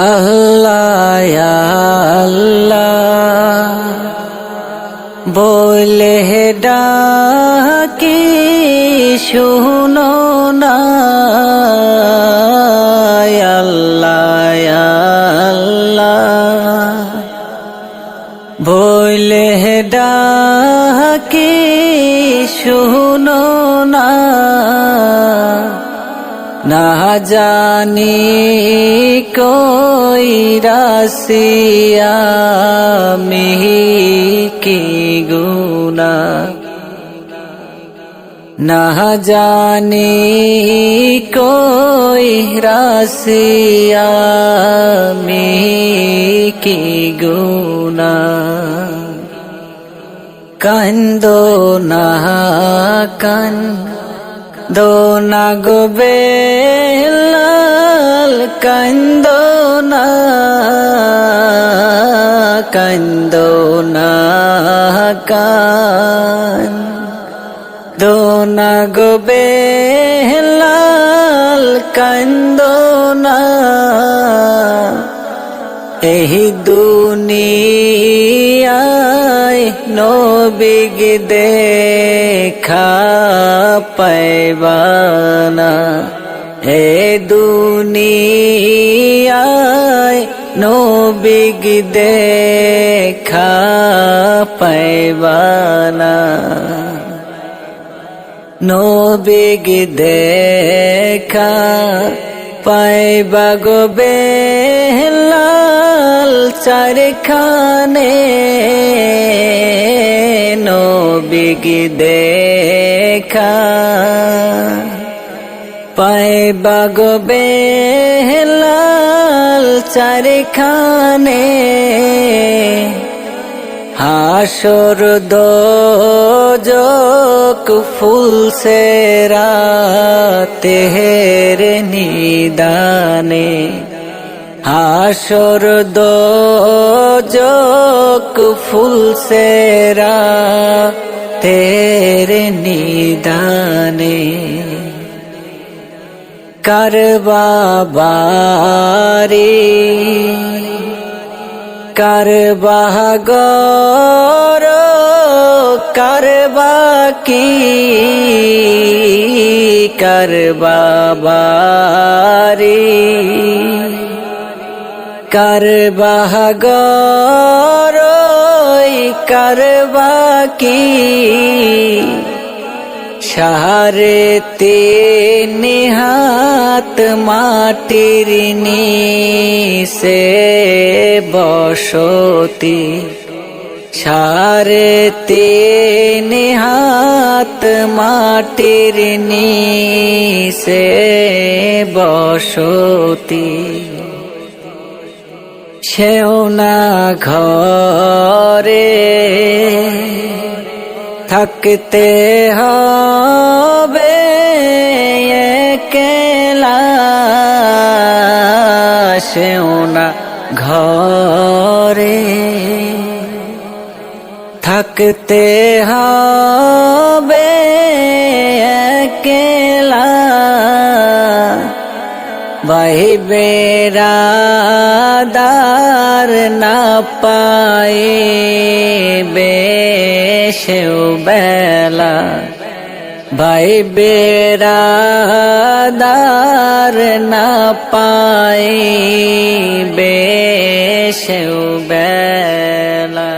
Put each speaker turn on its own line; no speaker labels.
আল্লাহ আল্লাহ। বলে ডাকি শুনো না। আল্লাহ বলে ডাকি শুনো না। না জানি কই রাশিয়া কি গুনা না জানি কই রাশিয়া মিহি কি গুনা কান্দো না কান দো না গো বেলাল কান্দো না কান্দো না কান। দো না গো বেলাল কান্দো না। এই দুনিয়ায় নবিগ দেখা পাইবানা। এ দুনিয়ায় নবিগ দেখা পাইবানা। নবিগ দেখা পাইবা গো বেলাল চারখানে। নবিগ দেখা পাইবা গো বেলাল চারখানে। হাসর দোজক ফুল সে রাতের নিদানে। হাসর দোজক ফুল সে রাতের নিদানে। করবাবারি করবাগর করবা কি করবাবারি করবাগর করবা কি সাহারে নিহাত মাটির নিসে বসতি সারে নিহাত মাটির নিসে বসতি সেও না ঘরে থাকতে হবে একলা। সেও না ঘরে। থাকতে হবে একলা। ভাই বেড়াদার না পায়ে বেশেও বেলা। ভাই বেড়াদার না পায়ে বেশেও বেলা।